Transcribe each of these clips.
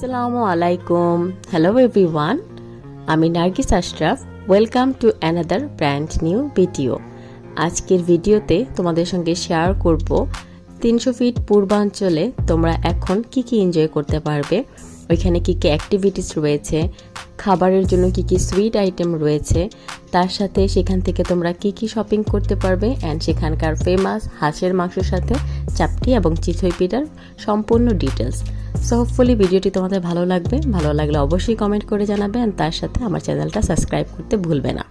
আসসালামু আলাইকুম। Hello everyone আমি Nargis Ashraf. Welcome to another brand new video আজকের ভিডিওতে তোমাদের সঙ্গে শেয়ার করব তিনশো ফিট পূর্বাঞ্চলে তোমরা এখন কি কি এনজয় করতে পারবে। ওইখানে কী কী অ্যাক্টিভিটিস রয়েছে খাবারের জন্য কি কি সুইট আইটেম রয়েছে, তার সাথে সেখান থেকে তোমরা কি কি শপিং করতে পারবে অ্যান্ড সেখানকার ফেমাস হাঁসের মাংসের সাথে চাপটি এবং চিথই পিঠার সম্পূর্ণ ডিটেলস সো হোপফুলি ভিডিওটি তোমাদের ভালো লাগবে। ভালো লাগলে অবশ্যই কমেন্ট করে জানাবে অ্যান্ড তার সাথে আমার চ্যানেলটা সাবস্ক্রাইব করতে ভুলবে না।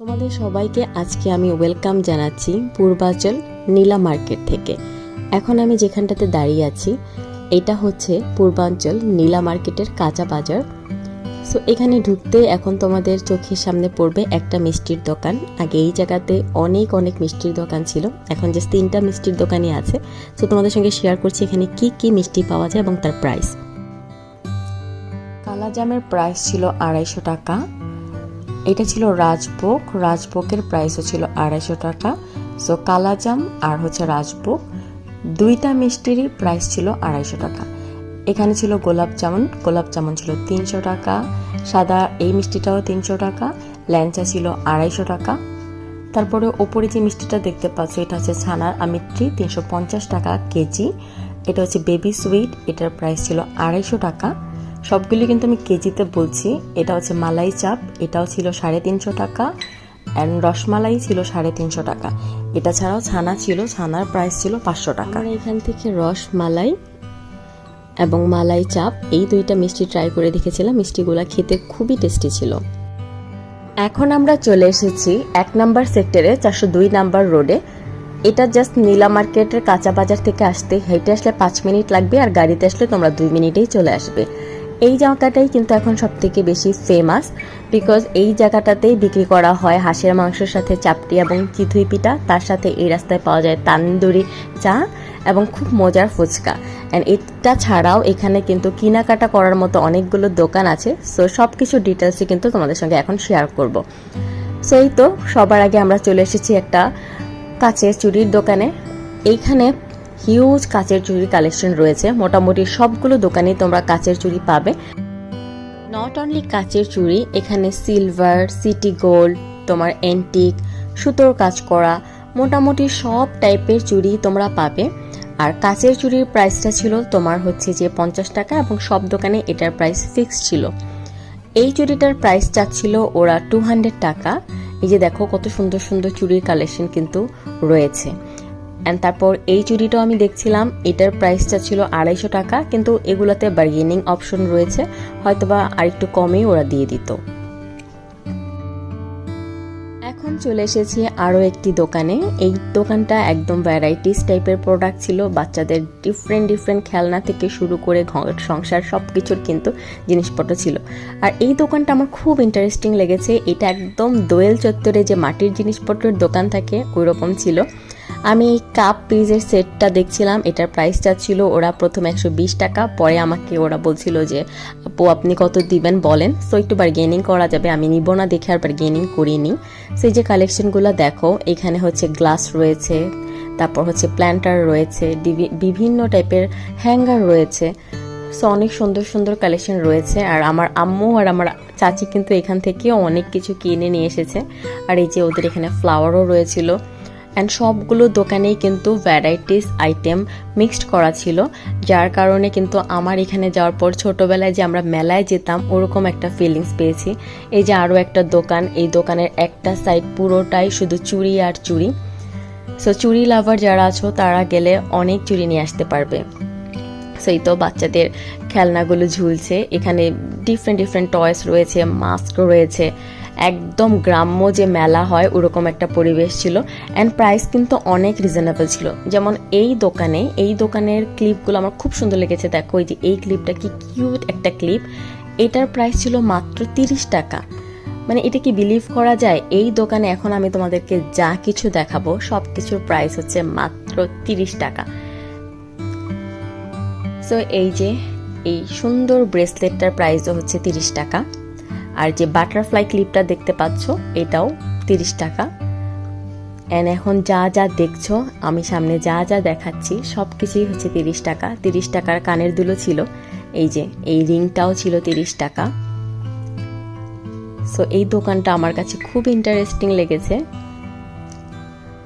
তোমাদের সবাইকে আজকে আমি ওয়েলকাম জানাচ্ছি পূর্বাচল নীলা মার্কেট থেকে। এখন আমি যেখানটাতে দাঁড়িয়ে আছি, এটা হচ্ছে পূর্বাঞ্চল নীলা মার্কেটের কাঁচা বাজার। সো এখানে ঢুকতে এখন তোমাদের চোখের সামনে পড়বে একটা মিষ্টির দোকান। আগে এই জায়গাতে অনেক অনেক মিষ্টির দোকান ছিল। এখন জাস্ট তিনটা মিষ্টির দোকানই আছে। সো তোমাদের সঙ্গে শেয়ার করছি এখানে কি কি মিষ্টি পাওয়া যায় এবং তার প্রাইস কালাজামের প্রাইস ছিল আড়াইশো টাকা। এটা ছিল রাজভোগ। রাজভোগের প্রাইসও ছিল আড়াইশো টাকা। সো কালাজাম আর হচ্ছে রাজভোগ। দুইটা মিষ্টিরই প্রাইস ছিল আড়াইশো টাকা। এখানে ছিল গোলাপ জামুন গোলাপ জামুন ছিল তিনশো টাকা, সাদা এই মিষ্টিটাও তিনশো টাকা, ল্যাংচা ছিল আড়াইশো টাকা। তারপরে ওপরে যে মিষ্টিটা দেখতে পাচ্ছ, এটা হচ্ছে ছানার আমিত্রি, তিনশো পঞ্চাশ টাকা কেজি। এটা হচ্ছে বেবি সুইট এটার প্রাইস ছিল আড়াইশো টাকা। সবগুলি কিন্তু আমি কেজিতে বলছি। এটা হচ্ছে মালাই চাপ, এটাও ছিল সাড়ে তিনশো টাকা অ্যান্ড রসমালাই ছিল সাড়ে তিনশো টাকা। এটা ছাড়াও ছানা ছিল, ছানার প্রাইস ছিল পাঁচশো টাকা। এখান থেকে রস, মালাই এবং মালাই চাপ, এই দুইটা মিষ্টি ট্রাই করে দেখেছিলাম। মিষ্টিগুলো খেতে খুবই টেস্টি ছিল। এখন আমরা চলে এসেছি এক নাম্বার সেক্টরে চারশো দুই নাম্বার রোডে এটা জাস্ট নীলা মার্কেটের কাঁচা বাজার থেকে আসতে, হেঁটে আসলে পাঁচ মিনিট লাগবে আর গাড়িতে আসলে তোমরা দুই মিনিটেই চলে আসবে। এই জায়গাটাই কিন্তু এখন সব থেকে বেশি ফেমাস বিকজ এই জায়গাটাতেই বিক্রি করা হয় হাঁসের মাংসের সাথে চাপটি এবং চিথুই পিঠা। তার সাথে এই রাস্তায় পাওয়া যায় তান্দুরি চা এবং খুব মজার ফুচকা। অ্যান্ড এটা ছাড়াও এখানে কিন্তু কেনাকাটা করার মতো অনেকগুলো দোকান আছে। সো সব কিছু ডিটেলসই কিন্তু তোমাদের সঙ্গে এখন শেয়ার করব। সো এই তো সবার আগে আমরা চলে এসেছি একটা কাছে চুড়ির দোকানে। এইখানে হিউজ কাচের চুড়ি কালেকশন রয়েছে। মোটামুটি সবগুলো দোকানেই তোমরা কাচের চুড়ি পাবে। নট অনলি কাচের চুড়ি এখানে সিলভার সিটি গোল্ড তোমার অ্যান্টিক সুতোর কাজ করা, মোটামুটি সব টাইপের চুড়ি তোমরা পাবে। আর কাচের চুড়ির প্রাইসটা ছিল তোমার হচ্ছে যে পঞ্চাশ টাকা এবং সব দোকানে এটার প্রাইস ফিক্স ছিল। এই চুড়িটার প্রাইস চাচ্ছিল ওরা টু হান্ড্রেড টাকা। এই যে দেখো কত সুন্দর সুন্দর চুড়ির কালেকশন কিন্তু রয়েছে। অ্যান্ড তারপর এই চুড়িটাও আমি দেখছিলাম, এটার প্রাইসটা ছিল আড়াইশো টাকা, কিন্তু এগুলোতে বার্গেনিং অপশন রয়েছে, হয়তোবা আরেকটু কমেই ওরা দিয়ে দিত। এখন চলে এসেছি আরও একটি দোকানে। এই দোকানটা একদম ভ্যারাইটিস টাইপের প্রোডাক্ট ছিল, বাচ্চাদের ডিফারেন্ট ডিফারেন্ট খেলনা থেকে শুরু করে ঘর সংসার সব কিছুর কিন্তু জিনিসপত্র ছিল। আর এই দোকানটা আমার খুব ইন্টারেস্টিং লেগেছে, এটা একদম দোয়েল চত্বরে যে মাটির জিনিসপত্রের দোকান থাকে ওই রকম ছিল। আমি এই কাপ পিজের সেটটা দেখছিলাম, এটার প্রাইসটা ছিল ওরা প্রথম একশো বিশ টাকা, পরে আমাকে ওরা বলছিল যে, আপু, আপনি কত দিবেন বলেন। সো একটু বার্গেনিং করা যাবে, আমি নিব না দেখে আর বার্গেনিং করিনি। সেই যে কালেকশনগুলো দেখো, এখানে হচ্ছে গ্লাস রয়েছে, তারপর হচ্ছে প্ল্যান্টার রয়েছে বিভিন্ন টাইপের হ্যাঙ্গার রয়েছে। সো অনেক সুন্দর সুন্দর কালেকশন রয়েছে, আর আমার আম্মু আর আমার চাচি কিন্তু এখান থেকেও অনেক কিছু কিনে নিয়ে এসেছে। আর এই যে ওদের এখানে ফ্লাওয়ারও রয়েছিল। অ্যান্ড সবগুলো দোকানেই কিন্তু ভ্যারাইটিস আইটেম মিক্সড করা ছিল, যার কারণে কিন্তু আমার এখানে যাওয়ার পর ছোটোবেলায় যে আমরা মেলায় যেতাম, ওরকম একটা ফিলিংস পেয়েছি। এই যে আরও একটা দোকান, এই দোকানের একটা সাইড পুরোটাই শুধু চুড়ি আর চুড়ি। সো চুড়ি লাভার যারা আছো, তারা গেলে অনেক চুড়ি নিয়ে আসতে পারবে। সেই তো বাচ্চাদের খেলনাগুলো ঝুলছে। এখানে ডিফারেন্ট ডিফারেন্ট টয়েস রয়েছে মাস্ক রয়েছে। একদম গ্রাম্য যে মেলা হয়, ওরকম একটা পরিবেশ ছিল। অ্যান্ড প্রাইস কিন্তু অনেক রিজনেবল ছিল। যেমন এই দোকানে, এই দোকানের ক্লিপগুলো আমার খুব সুন্দর লেগেছে। দেখো এই যে এই ক্লিপটা কি কিউট একটা ক্লিপ এটার প্রাইস ছিল মাত্র তিরিশ টাকা। মানে এটা কি বিলিভ করা যায়? এই দোকানে এখন আমি তোমাদেরকে যা কিছু দেখাবো সব কিছুর প্রাইস হচ্ছে মাত্র তিরিশ টাকা। সো এই যে এই সুন্দর ব্রেসলেটটার প্রাইসও হচ্ছে তিরিশ টাকা। আর যে বাটারফ্লাই ক্লিপটা দেখতে পাচ্ছ, এটাও তিরিশ টাকা। অ্যান্ড এখন যা যা দেখছ, আমি সামনে যা যা দেখাচ্ছি সব কিছুই হচ্ছে তিরিশ টাকা। তিরিশ টাকার কানের দুলো ছিল, এই যে, এই রিংটাও ছিল তিরিশ টাকা। সো এই দোকানটা আমার কাছে খুব ইন্টারেস্টিং লেগেছে।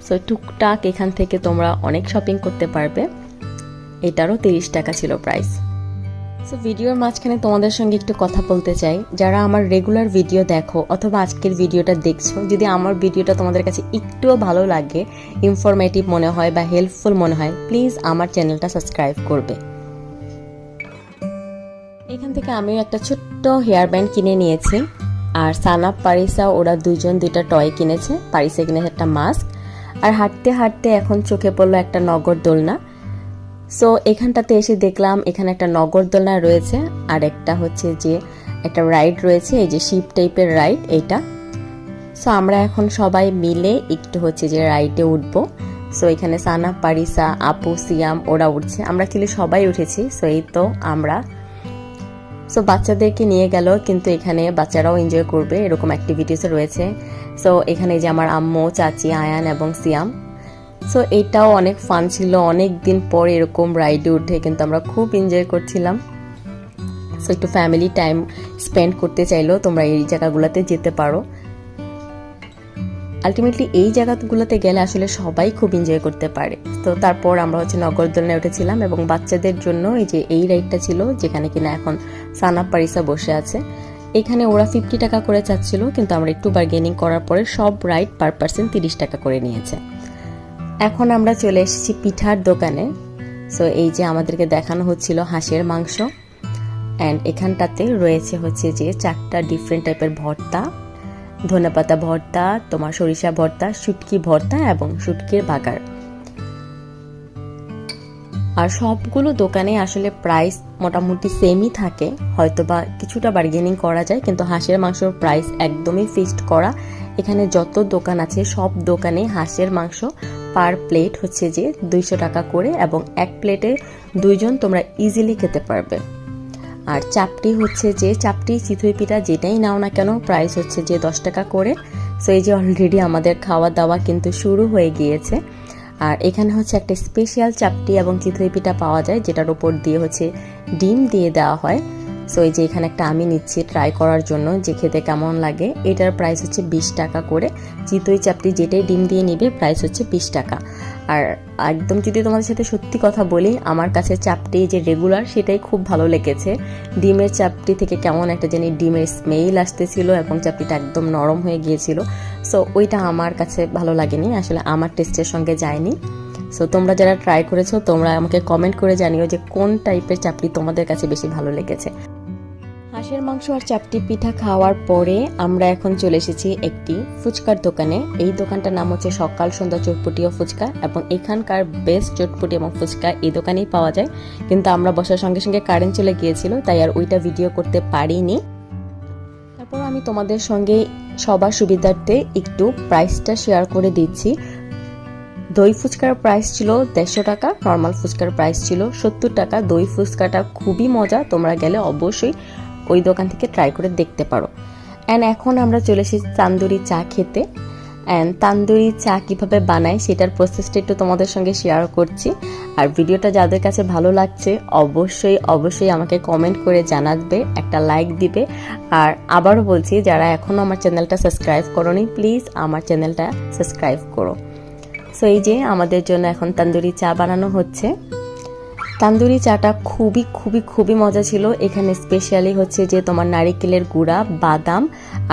সো টুকটাক এখান থেকে তোমরা অনেক শপিং করতে পারবে। এটারও তিরিশ টাকা ছিল প্রাইস সো ভিডিওর মাঝখানে তোমাদের সঙ্গে একটু কথা বলতে চাই। যারা আমার রেগুলার ভিডিও দেখো অথবা আজকের ভিডিওটা দেখছ, যদি আমার ভিডিওটা তোমাদের কাছে একটুও ভালো লাগে ইনফরমেটিভ মনে হয় বা হেল্পফুল মনে হয় প্লিজ আমার চ্যানেলটা সাবস্ক্রাইব করবে। এখান থেকে আমিও একটা ছোট্ট হেয়ার ব্যান্ড কিনে নিয়েছি। আর সানাপ পারিসা, ওরা দুজন দুইটা টয় কিনেছে। পারিসা কিনেছে একটা মাস্ক আর হাঁটতে হাঁটতে এখন চোখে পড়ল একটা নগর দোলনা। সো এখানটাতে এসে দেখলাম এখানে একটা নগর দোলনা রয়েছে, আর একটা হচ্ছে যে একটা রাইড রয়েছে, এই যে শিপ টাইপের রাইড এইটা। সো আমরা এখন সবাই মিলে একটু হচ্ছে যে রাইডে উঠবো। সো এখানে সানা, পারিসা, আপু, সিয়াম, ওরা উঠছে। আমরা কিন্তু সবাই উঠেছি সো এই তো আমরা। সো বাচ্চাদেরকে নিয়ে গেল, কিন্তু এখানে বাচ্চারাও এনজয় করবে, এরকম অ্যাক্টিভিটিসও রয়েছে। সো এখানে যে আমার আম্মু, চাচি, আয়ান এবং সিয়াম। সো এটাও অনেক ফান ছিল। অনেক দিন পর এরকম রাইডে উঠে কিন্তু আমরা খুব এনজয় করছিলাম। সো একটু ফ্যামিলি টাইম স্পেন্ড করতে চাইলেও তোমরা এই জায়গাগুলোতে যেতে পারো। আলটিমেটলি এই জায়গাগুলোতে গেলে আসলে সবাই খুব এনজয় করতে পারে। তো তারপর আমরা হচ্ছে নগরদোলনায় উঠেছিলাম এবং বাচ্চাদের জন্য এই যে এই রাইডটা ছিল, যেখানে কিনা এখন সানা পারিসা বসে আছে। এখানে ওরা ফিফটি টাকা করে চাচ্ছিল, কিন্তু আমরা একটু বার্গেনিং করার পরে সব রাইড পার পার্সেন্ট তিরিশ টাকা করে নিয়েছে। এখন আমরা চলে এসেছি পিঠার দোকানে। সো এই যে আমাদেরকে দেখানো হচ্ছিল হাঁসের মাংস। অ্যান্ড এখানটাতে রয়েছে হচ্ছে যে চারটা ডিফারেন্ট টাইপের ভর্তা। ধনেপাতা ভর্তা, তোমার সরিষা ভর্তা, শুটকি ভর্তা এবং শুটকির বাগার। আর সবগুলো দোকানে আসলে প্রাইস মোটামুটি সেমই থাকে। হয়তো বা কিছুটা বার্গেনিং করা যায়, কিন্তু হাঁসের মাংসর প্রাইস একদমই ফিক্সড করা। এখানে যত দোকান আছে, সব দোকানে হাঁসের মাংস পার প্লেট হচ্ছে যে দুইশো টাকা করে এবং এক প্লেটে দুইজন তোমরা ইজিলি খেতে পারবে। আর চাপটি হচ্ছে যে, চাপটি চিথুই পিঠা যেটাই নাও না কেন প্রাইস হচ্ছে যে দশ টাকা করে। সো এই যে অলরেডি আমাদের খাওয়া দাওয়া কিন্তু শুরু হয়ে গিয়েছে। আর এখানে হচ্ছে একটা স্পেশাল চাপটি এবং চিতই পিঠা পাওয়া যায়, যেটার উপর দিয়ে হচ্ছে ডিম দিয়ে দেওয়া হয়। সো এই যে এখানে একটা আমি নিচ্ছি ট্রাই করার জন্য, যে খেতে কেমন লাগে, এটার প্রাইস হচ্ছে বিশ টাকা করে। চিতই চাপটি যেটাই ডিম দিয়ে নিবে প্রাইস হচ্ছে বিশ টাকা। আর একদম যদি তোমাদের সাথে সত্যি কথা বলি, আমার কাছে চাপটি যে রেগুলার সেটাই খুব ভালো লেগেছে। ডিমের চাপটি থেকে কেমন একটা জানি ডিমের স্মেল আসতেছিল এবং চাপটিটা একদম নরম হয়ে গিয়েছিল। সো ওইটা আমার কাছে ভালো লাগেনি, আসলে আমার টেস্টের সঙ্গে যায়নি। সো তোমরা যারা ট্রাই করেছ, তোমরা আমাকে কমেন্ট করে জানিও যে কোন টাইপের চাপটি তোমাদের কাছে বেশি ভালো লেগেছে। হাঁসের মাংস আর চাপটি পিঠা খাওয়ার পরে আমরা এখন চলে এসেছি একটি ফুচকার দোকানে। এই দোকানটার নাম হচ্ছে সকাল সন্ধ্যা চটপটি ও ফুচকা এবং এখানকার বেস্ট চটপটি এবং ফুচকা এই দোকানেই পাওয়া যায়। কিন্তু আমরা বসার সঙ্গে সঙ্গে কারেন্ট চলে গিয়েছিল, তাই আর ওইটা ভিডিও করতে পারিনি। তারপর আমি তোমাদের সঙ্গে সবার সুবিধার্থে একটু প্রাইসটা শেয়ার করে দিচ্ছি। দই ফুচকার প্রাইস ছিল দেড়শো টাকা নর্মাল ফুচকার প্রাইস ছিল সত্তর টাকা। দই ফুচকাটা খুবই মজা, তোমরা গেলে অবশ্যই ওই দোকান থেকে ট্রাই করে দেখতে পারো। অ্যান্ড এখন আমরা চলে এসেছি তান্দুরি চা খেতে। অ্যান্ড তান্দুরি চা কীভাবে বানায় সেটার প্রসেসটা একটু তোমাদের সঙ্গে শেয়ার করছি। আর ভিডিওটা যাদের কাছে ভালো লাগছে, অবশ্যই অবশ্যই আমাকে কমেন্ট করে জানাবে, একটা লাইক দিবে। আর আবারও বলছি, যারা এখনও আমার চ্যানেলটা সাবস্ক্রাইব করোনি প্লিজ আমার চ্যানেলটা সাবস্ক্রাইব করো। সো এই যে আমাদের জন্য এখন তান্দুরি চা বানানো হচ্ছে। তান্দুরি চাটা খুবই খুবই খুবই মজা ছিল। এখানে স্পেশালি হচ্ছে যে তোমার নারিকেলের গুঁড়া, বাদাম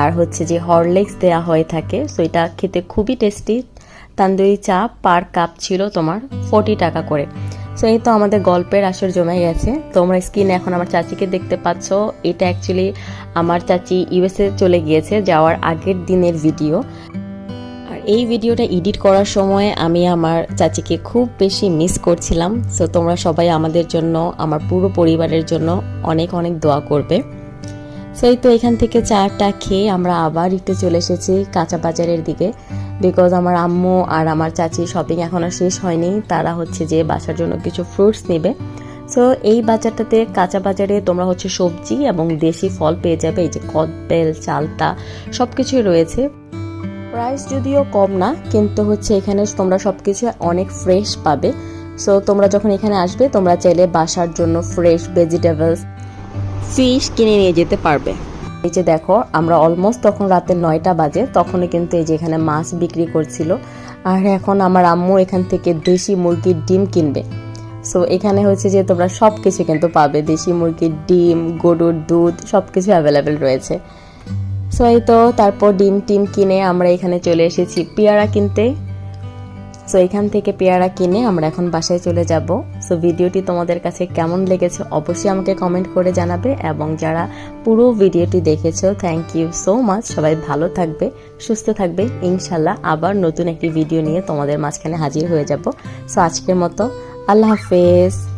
আর হচ্ছে যে হরলিক্স দেওয়া হয়ে থাকে। সো এটা খেতে খুবই টেস্টি তান্দুরি চা পার কাপ ছিল তোমার ফোর্টি টাকা করে। সো এই তো আমাদের গল্পের আসর জমে গেছে। তোমরা স্ক্রিনে এখন আমার চাচিকে দেখতে পাচ্ছ। এটা অ্যাকচুয়ালি আমার চাচি ইউএসএ চলে গিয়েছে যাওয়ার আগের দিনের ভিডিও এই ভিডিওটা এডিট করার সময় আমি আমার চাচিকে খুব বেশি মিস করছিলাম। সো তোমরা সবাই আমাদের জন্য, আমার পুরো পরিবারের জন্য অনেক অনেক দোয়া করবে। সো এই তো এখান থেকে চাটা খেয়ে আমরা আবার একটু চলে এসেছি কাঁচা বাজারের দিকে। বিকজ আমার আম্মু আর আমার চাচি শপিং এখনও শেষ হয়নি, তারা হচ্ছে যে বাসার জন্য কিছু ফ্রুটস নেবে। সো এই বাজারটাতে কাঁচা বাজারে তোমরা হচ্ছে সবজি এবং দেশি ফল পেয়ে যাবে, এই যে কদবেল, চালতা সব কিছুই রয়েছে। প্রাইস যদিও কম না, কিন্তু হচ্ছে এখানে তোমরা সব কিছু অনেক ফ্রেশ পাবে। সো তোমরা যখন এখানে আসবে, তোমরা চাইলে বাসার জন্য ফ্রেশ ভেজিটেবলস ফিশ কিনে নিয়ে যেতে পারবে। এই যে দেখো, আমরা অলমোস্ট তখন রাতে নয়টা বাজে, তখনই কিন্তু এই যে এখানে মাছ বিক্রি করছিল। আর এখন আমার আম্মু এখান থেকে দেশি মুরগির ডিম কিনবে। সো এখানে হচ্ছে যে তোমরা সব কিছু কিন্তু পাবে। দেশি মুরগির ডিম, গরুর দুধ সব কিছু অ্যাভেলেবেল রয়েছে। সো এই তো, তারপর ডিম টিম কিনে আমরা এখানে চলে এসেছি পেয়ারা কিনতে। সো এখান থেকে পেয়ারা কিনে আমরা এখন বাসায় চলে যাব। সো ভিডিওটি তোমাদের কাছে কেমন লেগেছে অবশ্যই আমাকে কমেন্ট করে জানাবে এবং যারা পুরো ভিডিওটি দেখেছ থ্যাংক ইউ সো মাচ সবাই ভালো থাকবে, সুস্থ থাকবে। ইনশাল্লাহ আবার নতুন একটি ভিডিও নিয়ে তোমাদের মাঝখানে হাজির হয়ে যাব। সো আজকের মতো, আল্লাহ হাফেজ।